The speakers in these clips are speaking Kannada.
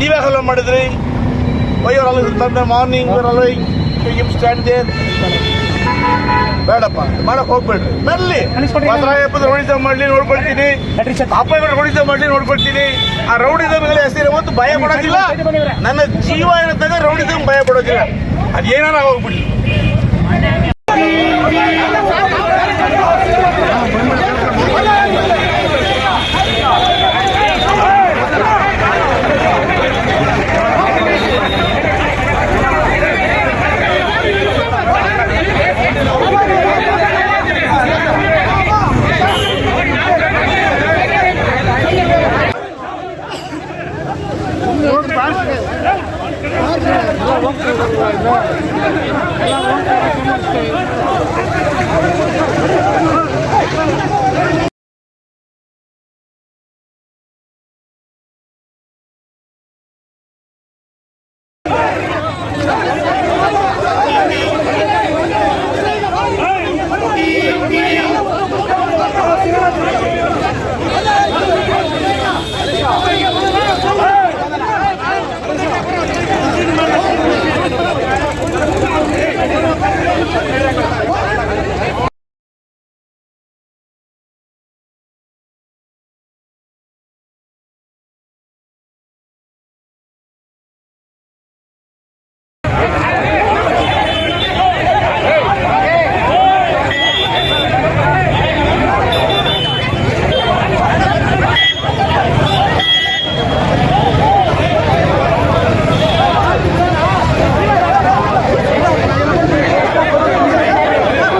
ನೀವೇ ಹಲೋ ಮಾಡಿದ್ರಿ. ವೈಯರ್ ಅಲ್ಲ ತಂದೆ ಮಾರ್ನಿಂಗ್ ಅಲ್ಲ ಸ್ಟ್ಯಾಂಡ್ ದೇರ್ ಬೇಡಪ್ಪ ಮಾಡಕ್ ಹೋಗ್ಬೇಡ್ರಿ. ರೌಡಿಸಂ ಮಾಡ್ಲಿ ನೋಡ್ಕೊಳ್ತೀನಿ. ಅಪ್ಪ ರೌಡಿಸಂ ಮಾಡ್ಲಿ ನೋಡ್ಕೊಳ್ತೀನಿ. ಆ ರೌಡಿಸಂ ಮೇಲೆ ಹೆಸರು ಒಂದು ಭಯ ಪಡೋದಿಲ್ಲ. ನನ್ನ ಜೀವ ಏನಂತಾಗ ರೌಡಿಸಂ ಭಯ ಪಡೋದಿಲ್ಲ. ಅದೇನಾರ ಹೋಗ್ಬಿಡ್ಲಿ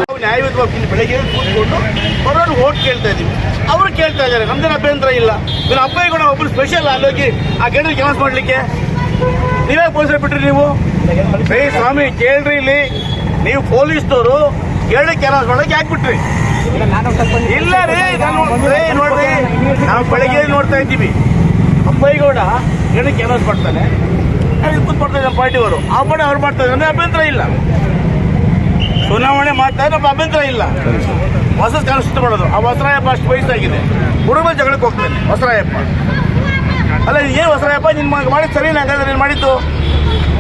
ನಾವು ನ್ಯಾಯಯುತವಾಗಿ ಇಲ್ಲಿ ಬೆಳಗ್ಗೆ ಬರೋರು ಓಟ್ ಕೇಳ್ತಾ ಇದೀವಿ. ಅವರು ಕೇಳ್ತಾ ಇದ್ದಾರೆ. ನಮ್ದೇನು ಅಭ್ಯಂತರ ಇಲ್ಲ. ಇನ್ನು ಅಪ್ಪಯ್ಯ ಕೂಡ ಒಬ್ಬರು ಸ್ಪೆಷಲ್ ಅಲ್ಲೋಗಿ ಆ ಗೇಟಲ್ಲಿ ಕೆಲಸ ಮಾಡ್ಲಿಕ್ಕೆ. ನೀವೇ ಪೊಲೀಸರು ಬಿಟ್ರಿ ನೀವು? ಏ ಸ್ವಾಮಿ, ಕೇಳ್ರಿ ಇಲ್ಲಿ. ನೀವು ಪೊಲೀಸ್ನವರು. ಗೇಡಿ ಕೆಲಸ ಮಾಡಕ್ಕೆ ಯಾಕೆ ಬಿಟ್ರಿ? ಇಲ್ಲ ರೀ ನಾನು ನೋಡ್ರಿ. ನಾವು ಬೆಳಗ್ಗೆ ನೋಡ್ತಾ ಇದ್ದೀವಿ. ಅಪ್ಪಯ್ಯಗೌಡ ಗೇಡಿ ಕೆಲಸ ಮಾಡ್ತಾನೆ. ಅಲ್ಲಿ ನಮ್ಮ ಪಾರ್ಟಿಯವರು ಆ ಪಡೆ ಅವ್ರು ಮಾಡ್ತಾರೆ ಅಂದ್ರೆ ಅಭ್ಯಂತರ ಇಲ್ಲ. ಚುನಾವಣೆ ಮಾಡ್ತಾ ನಮ್ಮ ಅಭ್ಯಂತರ ಇಲ್ಲ. ಹೊಸ ಸುತ್ತ ಮಾಡೋದು ಆ ಹೊಸರಾಯಪ್ಪ ಅಷ್ಟು ವಯಸ್ಸಾಗಿದೆ. ಹುಡುಗ ಜಗಳಕ್ಕೆ ಹೋಗ್ತಾನೆ, ಹೊಸರಾಯಪ್ಪ. ಅಲ್ಲ ಏನು ಹೊಸರಾಯಪ್ಪ? ನಿನ್ ಮಾಡಿದ್ದು ಮಾಡಿದ್ ಸರಿ ಹಾಗಾದ್ರೆ ನೀನು ಮಾಡಿದ್ದು?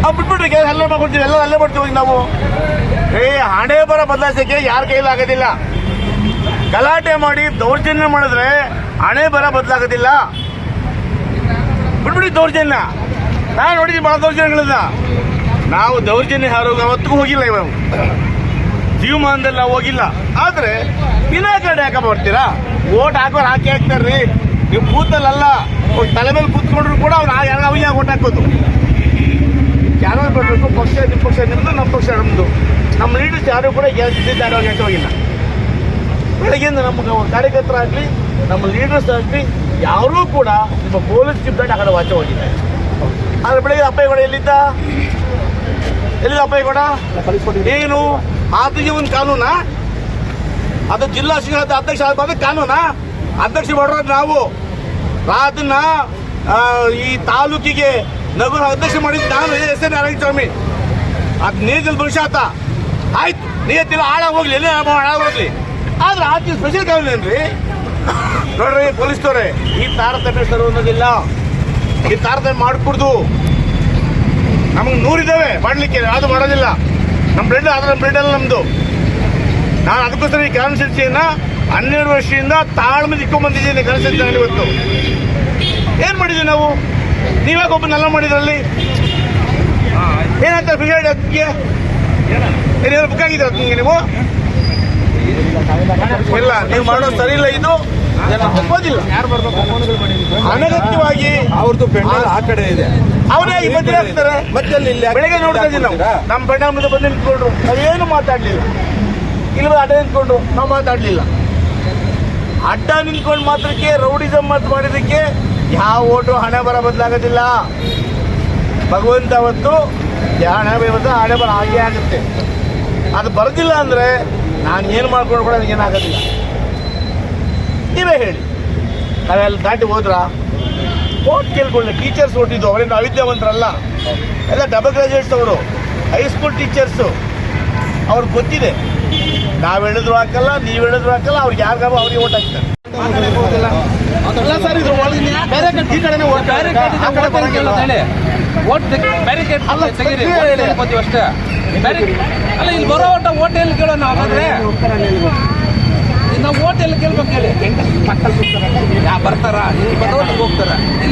ಅವ್ ಬಿಟ್ಬಿಟ್ರಿ ಕೆಲಸ ಅಲ್ಲೇ ಮಾಡ್ಕೊಡ್ತೀವಿ ಎಲ್ಲ ಅಲ್ಲೇ ಮಾಡ್ತೀವಿ ಹೋಗಿ ನಾವು. ಏ, ಹಣೆ ಬರ ಬದಲಾಯಿಸಕ್ಕೆ ಯಾರ ಕೈಲಿ ಆಗೋದಿಲ್ಲ. ಗಲಾಟೆ ಮಾಡಿ ದೌರ್ಜನ್ಯ ಮಾಡಿದ್ರೆ ಹಣೆ ಬರ ಬದಲಾಗೋದಿಲ್ಲ. ಬಿಟ್ಬಿಡಿ ದೌರ್ಜನ್ಯ. ನಾನು ನೋಡಿದ್ದೀನಿ ಭಾಳ ದೌರ್ಜನ್ಯಗಳನ್ನ ನಾವು ದೌರ್ಜನ್ಯ ಯಾರು ಅವತ್ತಿಗೂ ಹೋಗಿಲ್ಲ ಇವಾಗ. ಜೀವಮಾನದಲ್ಲಿ ನಾವು ಹೋಗಿಲ್ಲ. ಆದ್ರೆ ವಿನಾಕಾರಣ ಯಾಕೆ ಬರ್ತೀರಾ ಓಟ್ ಹಾಕೋರು ಹಾಕಿ ಹಾಕ್ತಾರ್ರಿ. ನೀವು ಕೂತಲ್ಲ ತಲೆ ಮೇಲೆ ಕೂತ್ಕೊಂಡ್ರು ಕೂಡ ಅವ್ರು ಯಾರು ಅವಿಯ ಓಟ್ ಹಾಕೋದು. ಯಾರು ಬರಬೇಕು ಪಕ್ಷ ನಿಮ್ಮ ಪಕ್ಷ ನಿಮ್ಮದು ನಮ್ಮ ಪಕ್ಷ ನಮ್ಮದು ನಮ್ಮ ಲೀಡರ್ಸ್ ಯಾರು ಕೂಡ ಅವ್ರು ಹೋಗಿಲ್ಲ? ಬೆಳಗ್ಗೆಯಿಂದ ನಮ್ಮ ಕಾರ್ಯಕರ್ತರಾಗಲಿ ನಮ್ಮ ಲೀಡರ್ಸ್ ಆಗಲಿ ಯಾರೂ ಕೂಡ ನಿಮ್ಮ ಪೊಲೀಸ್ ಡಿಪಾರ್ಟ್ಮೆಂಟ್ ಆ ಕಡೆ ವಾಚ ಹೋಗಿದ್ದಾರೆ ಆದ್ರೆ ಬೆಳಗ್ಗೆ ಅಪ್ಪಯ್ಯಗೌಡ ಎಲ್ಲಿದ್ದ? ಎಲ್ಲಿದ್ದ ಕೂಡ ಏನು? ಆತಗೆ ಒಂದು ಕಾನೂನ? ಅದು ಜಿಲ್ಲಾ ಶಿಕ್ಷಣ ಅಧ್ಯಕ್ಷ ಆದ ಕಾನೂನ? ಅಧ್ಯಕ್ಷ ಮಾಡೋದು ನಾವು. ಅದನ್ನ ಈ ತಾಲೂಕಿಗೆ ನಗರ ಅಧ್ಯಕ್ಷ ಮಾಡಿದ್ದು ನಾನು ಎಸ್ ಎನ್ ನಾರಾಯಣ ಸ್ವಾಮಿ ಅದು ನೀರಿನ ಭವಿಷ್ಯ ಆಯ್ತು ನೀತಿಲ್ಲ ಹಾಳಾಗಿ ಹೋಗ್ಲಿ ಎಲ್ಲ ಹೋಗ್ಲಿ ಆದ್ರೆ ಆತ ಸ್ಪೆಷಲ್ ಕಾನೂನು ಏನ್ರಿ? ನೋಡ್ರಿ, ಪೊಲೀಸ್ನವ್ರೆ, ಈ ತಾರತಮ್ಯ ಸರ್ ಅನ್ನೋದಿಲ್ಲ. ಈ ತಾರತಮ್ಯ ಮಾಡ್ಕೊಡ್ದು ನಮಗೆ ನೂರಿದ್ದಾವೆ ಮಾಡ್ಲಿಕ್ಕೆ, ಅದು ಮಾಡೋದಿಲ್ಲ. ನಮ್ಮ ಬ್ರೆಡ್ ಆದರೆ ನಮ್ಮ ಬ್ಲಡ್ ಅಲ್ಲ ನಮ್ದು. ನಾನು ಅದಕ್ಕೋಸ್ಕರ ಈ ಕಾನ್ಸ್ಟಿಟ್ಯೂನ್ಸಿಯನ್ನ ಹನ್ನೆರಡು ವರ್ಷದಿಂದ ತಾಳ್ಮೆ ಇಟ್ಕೊಂಡ್ ಬಂದಿದ್ದೀನಿ ಕಾನ್ಸ್ಟಿಟ್ಯೂನ್ಸಿ ಇವತ್ತು. ಏನು ಮಾಡಿದ್ದೀವಿ ನಾವು? ನೀವಾಗ ಒಬ್ಬ ನಲ್ಲ ಮಾಡಿದ್ರಲ್ಲಿ? ಏನಂತ ಬ್ರಿಗೇಡ್ ಅದಕ್ಕೆ? ಏನೇನು ಬುಕ್ ಆಗಿದ್ರೆ ನಿಮಗೆ ನೀವು? ಇಲ್ಲ, ನೀವು ಮಾಡೋದು ಸರಿ ಇಲ್ಲ ಇದು. ಒಪ್ಪೋದಿಲ್ಲ ಅನಗತ್ಯವಾಗಿ ಅವ್ರದ್ದು ಪೆಂಡಲ್ ಆ ಕಡೆ ಇದೆ. ಅವರೇ ಈ ಮಧ್ಯೆ ಹಾಕ್ತಾರೆ. ಮತ್ತೆ ಇಲ್ಲಿ ಬೆಳಗ್ಗೆ ನೋಡ್ತಾ ಇದ್ದೀವಿ ನಾವು. ನಮ್ಮ ಬಣ್ಣ ಮುಂದೆ ಬಂದು ನಿಂತ್ಕೊಂಡ್ರು. ನಾವೇನು ಮಾತಾಡ್ಲಿಲ್ಲ. ಇಲ್ಲಿ ಅಡ್ಡ ನಿಂತ್ಕೊಂಡು ನಾವು ಮಾತಾಡ್ಲಿಲ್ಲ. ಅಡ್ಡ ನಿಂತ್ಕೊಂಡು ಮಾತ್ರಕ್ಕೆ ರೌಡಿಸಮ್ ಮಾತು ಮಾಡಿದಕ್ಕೆ ಯಾವ ಓಟು ಹಣೆ ಬರ ಬದಲಾಗೋದಿಲ್ಲ. ಭಗವಂತ ಅವತ್ತು ಹಣೆ ಬರುತ್ತೆ ಹಣೆ ಬರ ಹಾಗೆ ಆಗುತ್ತೆ. ಅದು ಬರೋದಿಲ್ಲ ಅಂದರೆ ನಾನು ಏನು ಮಾಡ್ಕೊಂಡು ಕೂಡ ಏನಾಗೋದಿಲ್ಲ ನೀವೇ ಹೇಳಿ. ನಾವೆಲ್ಲ ದಾಟಿ ಹೋದ್ರಾ? ಓಟ್ ಕೇಳ್ಕೊಳ್ಳಿ ಟೀಚರ್ಸ್ ಹೊಟ್ಟಿದ್ದು ಅವರೇನು ಅವಿದ್ಯಾವಂತರಲ್ಲ ಎಲ್ಲ ಡಬಲ್ ಗ್ರಾಜುಯೇಟ್ಸ್ ಅವರು ಹೈಸ್ಕೂಲ್ ಟೀಚರ್ಸು ಅವ್ರಿಗೆ ಗೊತ್ತಿದೆ. ನಾವು ಹೇಳಿದ್ರು ಹಾಕಲ್ಲ ನೀವು ಹೇಳಿದ್ರು ಹಾಕಲ್ಲ ಅವ್ರಿಗೆ ಯಾರಿಗಾರು ಅವ್ರಿಗೆ ಓಟ್ ಹಾಕ್ತಾರೆ. ಅಷ್ಟೇ. ಅಲ್ಲ ಇಲ್ಲಿ ಬರೋ ಓಟ ಓಟ್ ಎಲ್ಲಿ ಕೇಳೋ ನಾವು ಹಾಗಾದ್ರೆ? ನಾವು ಓಟ್ ಎಲ್ಲಿ ಕೇಳ್ಬೇಕು ಹೇಳಿ? ಯಾ ಬರ್ತಾರ? ಇಲ್ಲಿ ಬರೋದು ಹೋಗ್ತಾರ?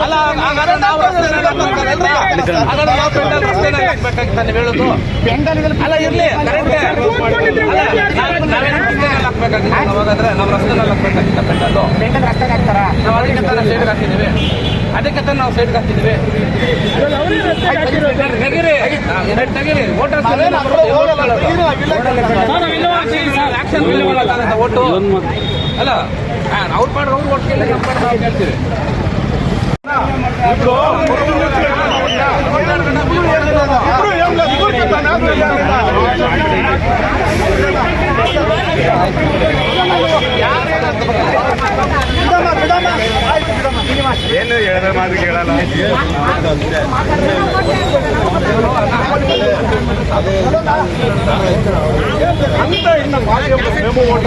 ನಾವು ಹೇಳೋದು ಅಲ್ಲ ಇರ್ಲಿ ನಮ್ಮ ಹಾಕ್ಬೇಕಾಗಿತ್ತು ನಾವು ರಸ್ತೆನಲ್ಲಿ ಹಾಕ್ಬೇಕಾಗಿತ್ತ ಪೆಂಡಲ್ಲು ನಾವು ಅದಕ್ಕೆ ತಾನೇ ಸೈಡ್ಗೆ ಹಾಕಿದ್ದೀವಿ ಅದಕ್ಕೆ ತಾನೇ ನಾವು ಸೈಡ್ಗೆ ಹಾಕಿದ್ದೀವಿ ತೆಗೀರಿ ವೋಟರ್ಸ್ ತೆಗೀರಿ, ನಾವಿಲ್ಲ. ಆಕ್ಷನ್ ಓಟು ಅಲ್ಲ ಅವ್ರು ಮಾಡ್ರೆ ಅವ್ರು ಓಟ್ ಕೇಳಿ ನಮ್ಮ ಮಾಡ್ರೆ ನಾವು ಕೇಳ್ತೀವಿ ಏನು ಹೇಳಿದ್ರೆ ಮಾತು ಕೇಳಲ್ಲ ಅಂತ ಇನ್ನು ಬಾಯಿಗೆ ಮೆಮೊ ಓಟ್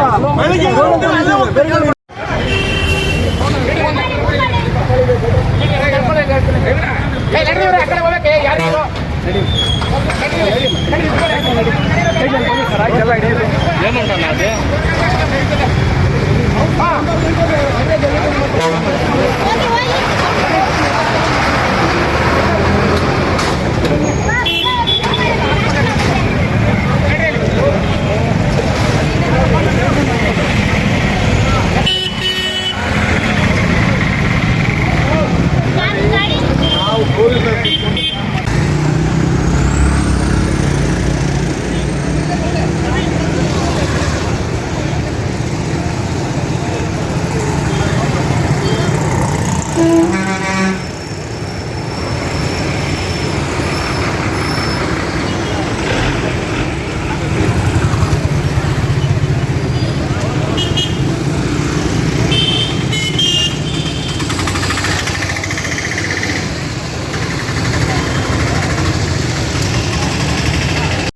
Gracias.